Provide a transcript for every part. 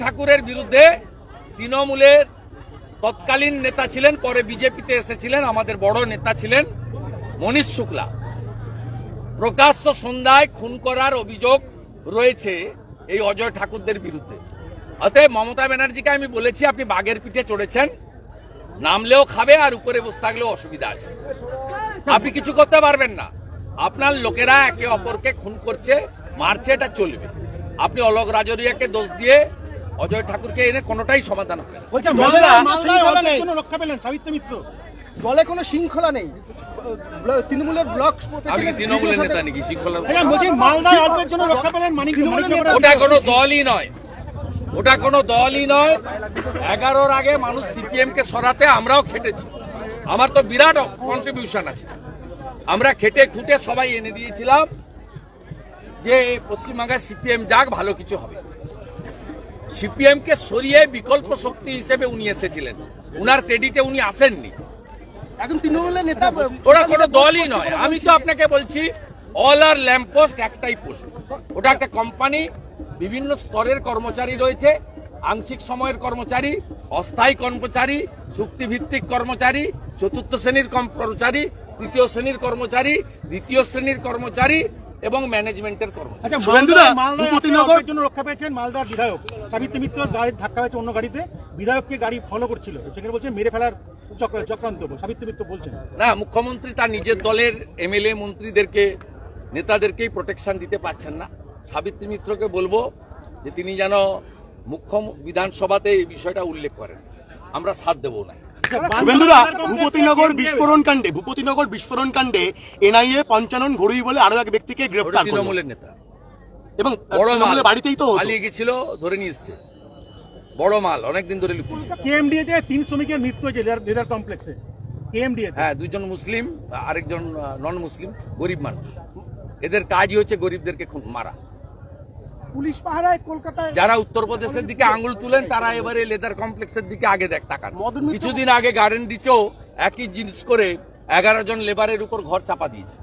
ঠাকুরের বিরুদ্ধে তৃণমূলের তৎকালীন নেতা ছিলেন, পরে বিজেপিতে এসেছিলেন, আমাদের বড় নেতা ছিলেন মনীষ শুক্লা। প্রকাশ্য সন্ধ্যায় খুন করার অভিযোগ রয়েছে এই অজয় ঠাকুরদের বিরুদ্ধে। অতএব মমতা ব্যানার্জিকে আমি বলেছি, আপনি বাঘের পিঠে চড়েছেন, নামলেও খাবে আর উপরে বসে থাকলেও অসুবিধা আছে। আপনি কিছু করতে পারবেন না। আপনার লোকেরা একে অপরকে খুন করছে, মারছে, এটা চলবে। আপনি অলক রাজরিয়াকে দোষ দিয়ে অজয় ঠাকুরকে এনে কোনোটাই সমাধান হবে কোনো রক্ষা পেলেন সাবিত্রী মিত্র? দলে কোনো শৃঙ্খলা নেই। তৃণমূলের ব্লক আপনি কি তৃণমূলের নেতা নাকি শৃঙ্খলা বলছি মালদায় অল্পের জন্য রক্ষা পেলেন মানিক তৃণমূলের মানিক নেতা- ওটা কোনো দলই নয়। ওটা কোনো দলই নয়। এগারোর আগে মানুষ সিপিএম কে সরাতে আমরাও খেটেছি। আমার তো বিরাট কন্ট্রিবিউশন আছে। আমরা খেটে খুঁটে সবাই এনে দিয়েছিলাম যে পশ্চিমবাংলায় সিপিএম যাক ভালো কিছু হবে। সিপিএম কে সরিয়ে বিকল্প শক্তি হিসেবে উনি এসেছিলেন। উনার ক্রেডিটে উনি আসেননি। এখন তৃণমূলের নেতা ওরা কোনো দলই নয়। আমি তো আপনাকে বলছি অল আর ল্যাম্প পোস্ট একটাই পোস্ট ওটা একটা কোম্পানি বিভিন্ন স্তরের কর্মচারী রয়েছে আংশিক সময়ের কর্মচারী অস্থায়ী কর্মচারী চুক্তিভিত্তিক কর্মচারী চতুর্থ শ্রেণির কর্মচারী তৃতীয় শ্রেণির কর্মচারী দ্বিতীয় শ্রেণির কর্মচারী এবং ম্যানেজমেন্টের কর্মচারী। আচ্ছা অল্পের জন্য রক্ষা পেয়েছেন মালদার বিধায়ক। সাবিত্রী মিত্র গাড়ির ধাক্কা হয়েছে অন্য গাড়িতে। বিধায়ককে গাড়ি ফলো করছিল। সেখানে বলছে মেরে ফেলার চক্র- চক্রান্ত সাবিত্রী মিত্র বলছেন। না মুখ্যমন্ত্রী তার নিজের দলের এমএলএ মন্ত্রীদেরকে নেতাদেরকেই প্রোটেকশন দিতে পারছেন না। সাবিত্রী মিত্রকে বলব যে তিনি যেন মুখ্য বিধানসভাতে এই বিষয়টা উল্লেখ করেন। আমরা সাথ দেবো না। শুভেন্দুদা ভূপতিনগর বিস্ফোরণ কাণ্ডে ভূপতিনগর বিস্ফোরণ কাণ্ডে এনআইএ পঞ্চানন ঘড়ুই বলে আরও এক ব্যক্তিকে গ্রেফতার তৃণমূলের নেতা। এবং বাড়িতেই তো পালিয়ে গেছিল ধরে নিয়ে এসছে। বড় মাল অনেকদিন ধরে কেএমডিএ তে তিন শ্রমিকের মৃত্যু হয়েছে লেদার- কমপ্লেক্সে। কেএমডিএ হ্যাঁ দুজন মুসলিম আরেকজন নন মুসলিম গরিব মানুষ। এদের কাজই হচ্ছে গরিবদেরকে খুন মারা। পুলিশ পাহারায় কলকাতায় যারা উত্তরপ্রদেশের দিকে আঙ্গুল তুলেন তারা এবারে লেদার কমপ্লেক্সের দিকে আগে দেখ তাকান। কিছুদিন আগে গার্ডেন ডিচেও একই জিনিস করে এগারো জন লেবারের উপর ঘর চাপা দিয়েছে।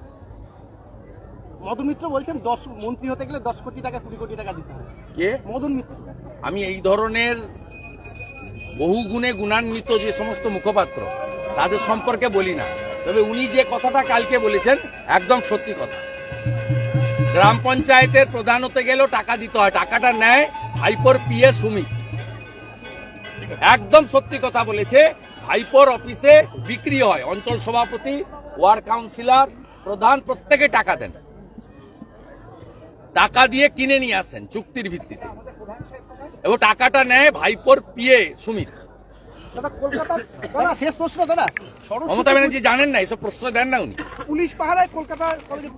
মদন মিত্র বলছেন দশ মন্ত্রী হতে গেলে দশ কোটি টাকা কুড়ি কোটি টাকা দিতে হবে। কে? মদন মিত্র আমি এই ধরনের বহু গুণে গুণান্বিত যে সমস্ত মুখপাত্র তাদের সম্পর্কে বলি না। তবে উনি যে কথাটা কালকে বলেছেন একদম সত্যি কথা। গ্রাম পঞ্চায়েতের প্রধান হতে গেলেও টাকা দিতে হয়। টাকাটা নেয় ভাইপোর পিএ সুমিত একদম সত্যি কথা বলেছে ভাইপোর অফিসে বিক্রি হয়। অঞ্চল সভাপতি ওয়ার্ড কাউন্সিলর প্রধান প্রত্যেকে টাকা দেন। টাকা দিয়ে কিনে নিয়ে আসেন চুক্তির ভিত্তিতে। এবং টাকাটা নেয় ভাইপোর পিএ সুমিত দাদা শেষ প্রশ্ন দাদা। মমতা ব্যানার্জি জানেন না এসব প্রশ্ন দেন না উনি। পুলিশ পাহারায় কলকাতা কলেজে